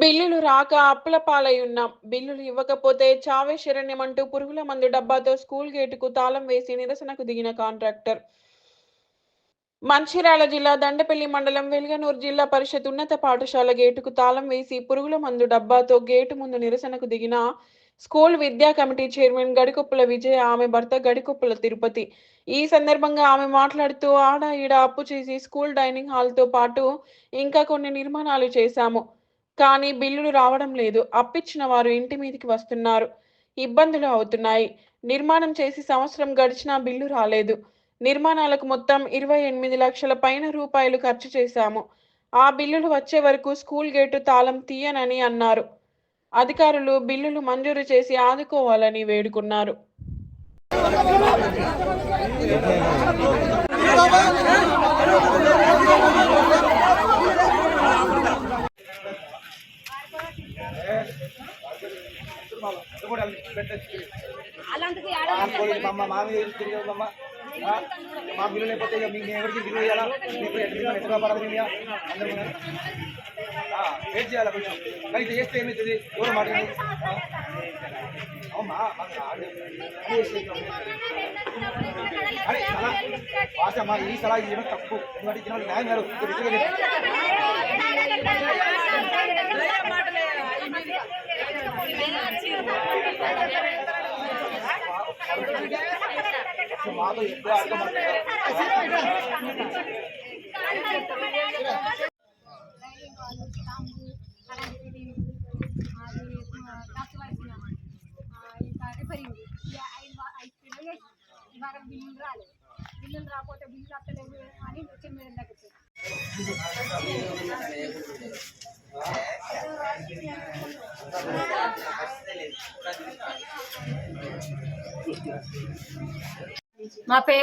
బిల్లులు రాక అప్పుల పాలై ఉన్నాం. బిల్లులు ఇవ్వకపోతే చావే శరణ్యమంటూ పురుగుల మందు డబ్బాతో స్కూల్ గేటుకు తాళం వేసి నిరసనకు దిగిన కాంట్రాక్టర్. మంచిర్యాల జిల్లా దండపల్లి మండలం వెలుగనూరు జిల్లా పరిషత్ ఉన్నత పాఠశాల గేటుకు తాళం వేసి పురుగుల మందు డబ్బాతో గేటు ముందు నిరసనకు దిగిన స్కూల్ విద్యా కమిటీ చైర్మన్ గడికొప్పుల విజయ ఆమె భర్త గడికొప్పుల తిరుపతి. ఈ సందర్భంగా ఆమె మాట్లాడుతూ ఆడ ఈడ అప్పు చేసి స్కూల్ డైనింగ్ హాల్తో పాటు ఇంకా కొన్ని నిర్మాణాలు చేశాము. కానీ బిల్లులు రావడం లేదు. అప్పిచ్చిన వారు ఇంటి మీదకి వస్తున్నారు. ఇబ్బందులు అవుతున్నాయి. నిర్మాణం చేసి సంవత్సరం గడిచినా బిల్లు రాలేదు. నిర్మాణాలకు మొత్తం ఇరవై ఎనిమిది లక్షల పైన రూపాయలు ఖర్చు చేశాము. ఆ బిల్లులు వచ్చే వరకు స్కూల్ గేటు తాళం తీయనని అన్నారు. అధికారులు బిల్లులు మంజూరు చేసి ఆదుకోవాలని వేడుకున్నారు. మా మామి తిరిగమ్మ మా బిల్లు లేకపోతే ఇక మీకు ఎవరికి బిల్లు చేయాలా మీకు ఎట్లా పడదు మీరు అందరూ వెయిట్ చేయాలి కొంచెం? కానీ ఇది చేస్తే ఏమవుతుంది ఎవరు మాట్లాడి అవునా? అరే మా ఈ సలహా తప్పు. ఎందుకంటే న్యాయం గారు మాతో బిల్లులు రాలేదు బిల్లులు రాకపోతే బిల్లులు వస్తలేవు అని వచ్చి మేడం దగ్గరికి. మా పే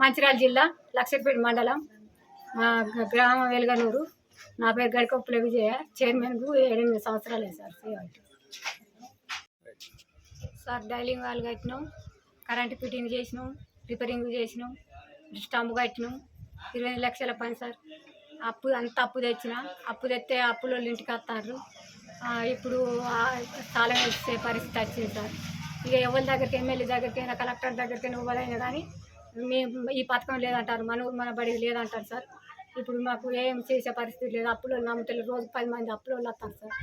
మంచిర్యాల జిల్లా లక్షపేట మండలం మా గ్రామం వెలుగనూరు. నా పేరు గడికొప్పుల విజయ. చైర్మన్కు ఎనిమిది సంవత్సరాలే సార్ సార్ డైలింగ్ వాళ్ళు కట్టినాం కరెంట్ ఫిట్టింగ్ చేసినాం రిపేరింగ్ చేసినాం స్టంప్ కట్టినాం. ఇరవై ఐదు లక్షల పని సార్. అప్పు అంత అప్పు తెచ్చిన అప్పు తెస్తే అప్పులో ఇంటికి వస్తారు ఇప్పుడు చాలా తాళం పరిస్థితి వచ్చింది సార్. ఇక ఎవరి దగ్గరికి ఎమ్మెల్యే దగ్గరికైనా కలెక్టర్ దగ్గరికైనా ఎవరైనా కానీ మీ ఈ పథకం లేదంటారు మన ఊరు మన బడి లేదంటారు సార్. ఇప్పుడు మాకు ఏం చేసే పరిస్థితి లేదు. అప్పులో నమ్ముతలేదు రోజు పది మంది అప్పులో వస్తారు సార్.